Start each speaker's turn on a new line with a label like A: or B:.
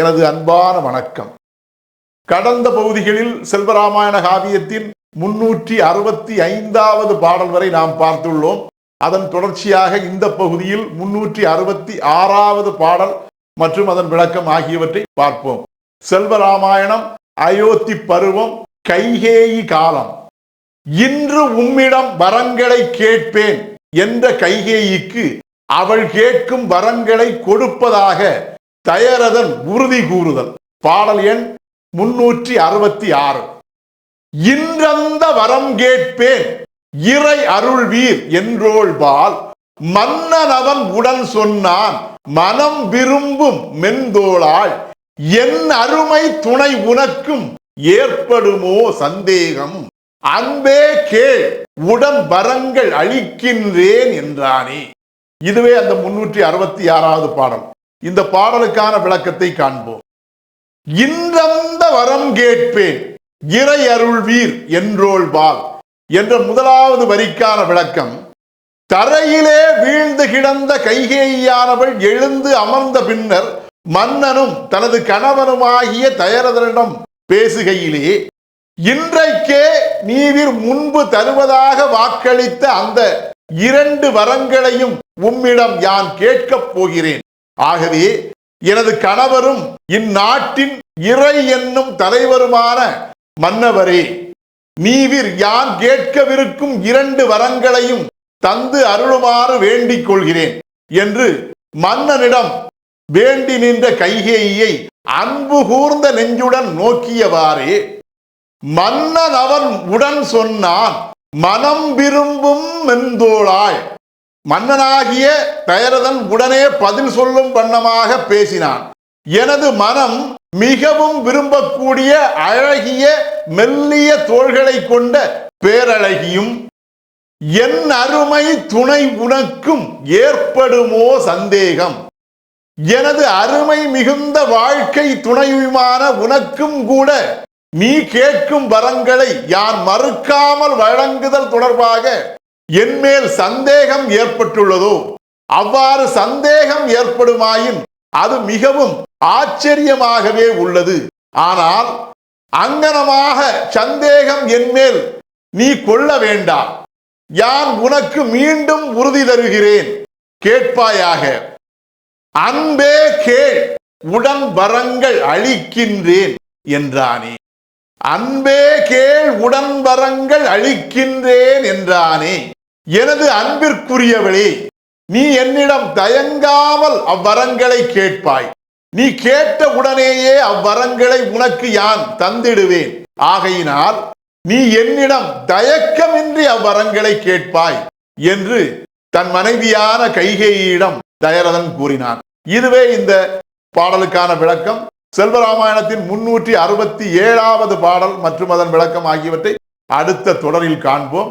A: எனது அன்பான வணக்கம். கடந்த பகுதிகளில் செல்வராமாயண காவியத்தின் முன்னூற்றி அறுபத்தி ஐந்தாவது பாடல் வரை நாம் பார்த்துள்ளோம். அதன் தொடர்ச்சியாக இந்த பகுதியில் முன்னூற்றி அறுபத்தி ஆறாவது பாடல் மற்றும் அதன் விளக்கம் ஆகியவற்றை பார்ப்போம். செல்வராமாயணம் அயோத்தி பருவம் கைகேயி காலம். இன்று உம்மிடம் வரங்களை கேட்பேன் என்ற கைகேயிக்கு அவள் கேட்கும் வரங்களை கொடுப்பதாக தயரதன் உறுதி கூறுதல். பாடல் எண் முன்னூற்றி அறுபத்தி ஆறு. இன்றந்த வரம் கேட்பேன் இறை அருள்வீர் என்றோள்பால் மன்னனவன் உடன் சொன்னான் மனம் விரும்பும் மென்தோளாள். என் அருமை துணை உனக்கும் ஏற்படுமோ சந்தேகம்? அன்பே கேள் உடன் வரங்கள் அளிக்கின்றேன் என்றானே. இதுவே அந்த முன்னூற்றி அறுபத்தி ஆறாவது பாடம் இந்த பாடலுக்கான விளக்கத்தை காண்போம். இன்றந்த வரம் கேட்பேன் இறை அருள்வீர் என்றோள்பால் என்ற முதலாவது வரிக்கான விளக்கம் தரையிலே வீழ்ந்து கிடந்த கைகேயானவள் எழுந்து அமர்ந்த பின்னர் மன்னனும் தனது கணவனுமாகிய தயரதனிடம் பேசுகையிலே இன்றைக்கே நீவிர் முன்பு தருவதாக வாக்களித்த அந்த இரண்டு வரங்களையும் உம்மிடம் யான் கேட்கப் போகிறேன். ஆகவே எனது கணவரும் இந்நாட்டின் இறை என்னும் தலைவருமான மன்னவரே நீவிர் யான் கேட்கவிருக்கும் இரண்டு வரங்களையும் தந்து அருளுமாறு வேண்டிக் கொள்கிறேன் என்று மன்னனிடம் வேண்டி நின்ற கைகேயியை அன்பு கூர்ந்த நெஞ்சுடன் நோக்கியவாறே மன்னன் அவன் உடன் சொன்னான் மனம் விரும்பும் மென்தோளாய் மன்னனாகிய தயரதன் உடனே பதில் சொல்லும் வண்ணமாக பேசினான். எனது மனம் மிகவும் விரும்பக்கூடிய அழகிய மெல்லிய தோள்களை கொண்ட பேரழகியும் என் அருமை துணை உனக்கும் ஏற்படுமோ சந்தேகம். எனது அருமை மிகுந்த வாழ்க்கை துணையுமான உனக்கும் கூட நீ கேட்கும் வரங்களை யான் மறுக்காமல் வழங்குதல் தொடர்பாக என்மேல் சந்தேகம் ஏற்பட்டுள்ளதோ அவ்வாறு சந்தேகம் ஏற்படுமாயின் அது மிகவும் ஆச்சரியமாகவே உள்ளது. ஆனால் அங்கனமாக சந்தேகம் என்மேல் நீ கொள்ள வேண்டாம். யான் உனக்கு மீண்டும் உறுதி தருகிறேன். கேட்பாயாக அன்பே கேள் உடன் வரங்கள் அளிக்கின்றேன் என்றானே. அன்பே கேள் உடன் வரங்கள் அளிக்கின்றேன் என்றானே. எனது அன்பிற்குரியவளே நீ என்னிடம் தயங்காமல் அவ்வரங்களை கேட்பாய். நீ கேட்ட உடனேயே அவ்வரங்களை உனக்கு யான் தந்திடுவேன். ஆகையினால் நீ என்னிடம் தயக்கமின்றி அவ்வரங்களை கேட்பாய் என்று தன் மனைவியான கைகேயிடம் தயரதன் கூறினான். இதுவே இந்த பாடலுக்கான விளக்கம். செல்வராமாயணத்தின் முன்னூற்றி அறுபத்தி ஏழாவது பாடல் மற்றும் அதன் விளக்கம் ஆகியவற்றை அடுத்த தொடரில் காண்போம்.